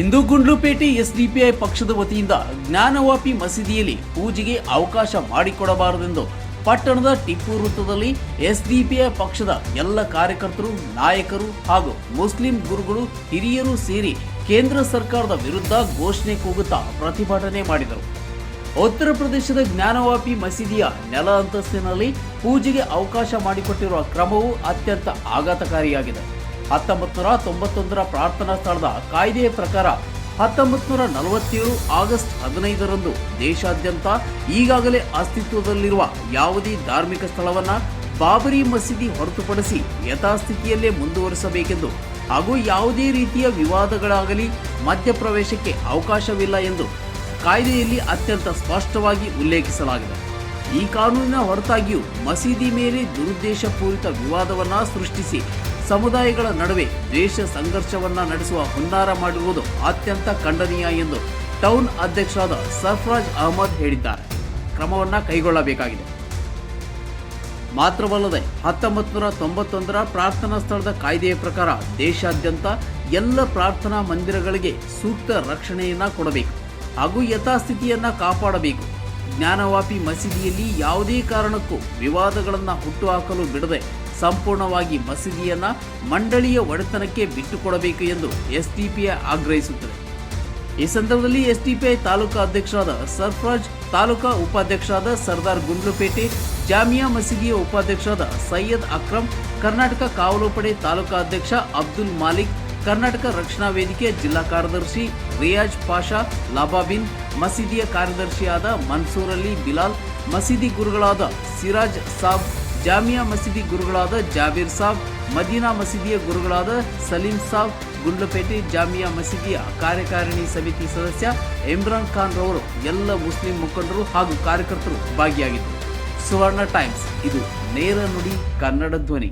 ಇಂದು Gundlupet SDPI ಪಕ್ಷದ ವತಿಯಿಂದ ಜ್ಞಾನವಾಪಿ ಮಸೀದಿಯಲ್ಲಿ ಪೂಜೆಗೆ ಅವಕಾಶ ಮಾಡಿಕೊಡಬಾರದೆಂದು ಪಟ್ಟಣದ ಟಿಪ್ಪು ವೃತ್ತದಲ್ಲಿ ಎಸ್ಡಿಪಿಐ ಪಕ್ಷದ ಎಲ್ಲ ಕಾರ್ಯಕರ್ತರು, ನಾಯಕರು ಹಾಗೂ ಮುಸ್ಲಿಂ ಗುರುಗಳು, ಹಿರಿಯರು ಸೇರಿ ಕೇಂದ್ರ ಸರ್ಕಾರದ ವಿರುದ್ಧ ಘೋಷಣೆ ಕೂಗುತ್ತಾ ಪ್ರತಿಭಟನೆ ಮಾಡಿದರು. ಉತ್ತರ ಪ್ರದೇಶದ ಜ್ಞಾನವಾಪಿ ಮಸೀದಿಯ ನೆಲ ಅಂತಸ್ತಿನಲ್ಲಿ ಪೂಜೆಗೆ ಅವಕಾಶ ಮಾಡಿಕೊಟ್ಟಿರುವ ಕ್ರಮವು ಅತ್ಯಂತ ಆಘಾತಕಾರಿಯಾಗಿದೆ. ಹತ್ತೊಂಬತ್ತು ನೂರ ತೊಂಬತ್ತೊಂದರ ಪ್ರಾರ್ಥನಾ ಸ್ಥಳದ ಕಾಯ್ದೆಯ ಪ್ರಕಾರ ಹತ್ತೊಂಬತ್ತು ನೂರ ನಲವತ್ತೇಳು ಆಗಸ್ಟ್ ಹದಿನೈದರಂದು ದೇಶಾದ್ಯಂತ ಈಗಾಗಲೇ ಅಸ್ತಿತ್ವದಲ್ಲಿರುವ ಯಾವುದೇ ಧಾರ್ಮಿಕ ಸ್ಥಳವನ್ನ ಬಾಬರಿ ಮಸೀದಿ ಹೊರತುಪಡಿಸಿ ಯಥಾಸ್ಥಿತಿಯಲ್ಲೇ ಮುಂದುವರಿಸಬೇಕೆಂದು ಹಾಗೂ ಯಾವುದೇ ರೀತಿಯ ವಿವಾದಗಳಾಗಲಿ ಮಧ್ಯಪ್ರವೇಶಕ್ಕೆ ಅವಕಾಶವಿಲ್ಲ ಎಂದು ಕಾಯ್ದೆಯಲ್ಲಿ ಅತ್ಯಂತ ಸ್ಪಷ್ಟವಾಗಿ ಉಲ್ಲೇಖಿಸಲಾಗಿದೆ. ಈ ಕಾನೂನಿನ ಹೊರತಾಗಿಯೂ ಮಸೀದಿ ಮೇಲೆ ದುರುದ್ದೇಶಪೂರಿತ ವಿವಾದವನ್ನ ಸೃಷ್ಟಿಸಿ ಸಮುದಾಯಗಳ ನಡುವೆ ದ್ವೇಷ ಸಂಘರ್ಷವನ್ನ ನಡೆಸುವ ಹುನ್ನಾರ ಮಾಡಿರುವುದು ಅತ್ಯಂತ ಖಂಡನೀಯ ಎಂದು ಟೌನ್ ಅಧ್ಯಕ್ಷರಾದ ಸರ್ಫರಾಜ್ ಅಹಮದ್ ಹೇಳಿದ್ದಾರೆ. ಕ್ರಮವನ್ನ ಕೈಗೊಳ್ಳಬೇಕಾಗಿದೆ. ಮಾತ್ರವಲ್ಲದೆ ಹತ್ತೊಂಬತ್ತು ನೂರ ತೊಂಬತ್ತೊಂದರ ಪ್ರಾರ್ಥನಾ ಸ್ಥಳದ ಕಾಯ್ದೆಯ ಪ್ರಕಾರ ದೇಶಾದ್ಯಂತ ಎಲ್ಲ ಪ್ರಾರ್ಥನಾ ಮಂದಿರಗಳಿಗೆ ಸೂಕ್ತ ರಕ್ಷಣೆಯನ್ನ ಕೊಡಬೇಕು ಹಾಗೂ ಯಥಾಸ್ಥಿತಿಯನ್ನ ಕಾಪಾಡಬೇಕು. ಜ್ಞಾನವಾಪಿ ಮಸೀದಿಯಲ್ಲಿ ಯಾವುದೇ ಕಾರಣಕ್ಕೂ ವಿವಾದಗಳನ್ನು ಹುಟ್ಟುಹಾಕಲು ಬಿಡದೆ ಸಂಪೂರ್ಣವಾಗಿ ಮಸೀದಿಯನ್ನ ಮಂಡಳಿಯ ಒಡೆತನಕ್ಕೆ ಬಿಟ್ಟುಕೊಡಬೇಕು ಎಂದು ಎಸ್ಡಿಪಿಐ ಆಗ್ರಹಿಸುತ್ತದೆ. ಈ ಸಂದರ್ಭದಲ್ಲಿ ಎಸ್ಡಿಪಿಐ ತಾಲೂಕಾ ಅಧ್ಯಕ್ಷರಾದ ಸರ್ಫರಾಜ್, ತಾಲೂಕಾ ಉಪಾಧ್ಯಕ್ಷರಾದ ಸರ್ದಾರ್ ಗುಂಡ್ಲುಪೇಟೆ, ಜಾಮಿಯಾ ಮಸೀದಿಯ ಉಪಾಧ್ಯಕ್ಷರಾದ ಸೈಯದ್ ಅಕ್ರಮ್, ಕರ್ನಾಟಕ ಕಾವಲು ಪಡೆ ತಾಲೂಕಾ ಅಧ್ಯಕ್ಷ ಅಬ್ದುಲ್ ಮಾಲಿಕ್, ಕರ್ನಾಟಕ ರಕ್ಷಣಾ ವೇದಿಕೆ ಜಿಲ್ಲಾ ಕಾರ್ಯದರ್ಶಿ ರಿಯಾಜ್ ಪಾಷಾ ಲಾಬಾಬಿನ್ ಮಸೀದಿಯ ಕಾರ್ಯದರ್ಶಿಯಾದ ಮನ್ಸೂರ್ ಅಲಿ ಬಿಲಾಲ್, ಮಸೀದಿ ಗುರುಗಳಾದ ಸಿರಾಜ್ ಸಾಬ್ ಜಾಮಿಯಾ ಮಸೀದಿ ಗುರುಗಳಾದ ಜಾಬೀರ್ ಸಾಬ್, ಮದೀನಾ ಮಸೀದಿಯ ಗುರುಗಳಾದ ಸಲೀಂ ಸಾಬ್, ಗುಂಡ್ಲಪೇಟೆ ಜಾಮಿಯಾ ಮಸೀದಿಯ ಕಾರ್ಯಕಾರಿಣಿ ಸಮಿತಿ ಸದಸ್ಯ ಇಮ್ರಾನ್ ಖಾನ್ ರವರು ಎಲ್ಲ ಮುಸ್ಲಿಂ ಮುಖಂಡರು ಹಾಗೂ ಕಾರ್ಯಕರ್ತರು ಭಾಗಿಯಾಗಿದ್ದರು. ಸುವರ್ಣ ಟೈಮ್ಸ್, ಇದು ನೇರ ನುಡಿ ಕನ್ನಡ ಧ್ವನಿ.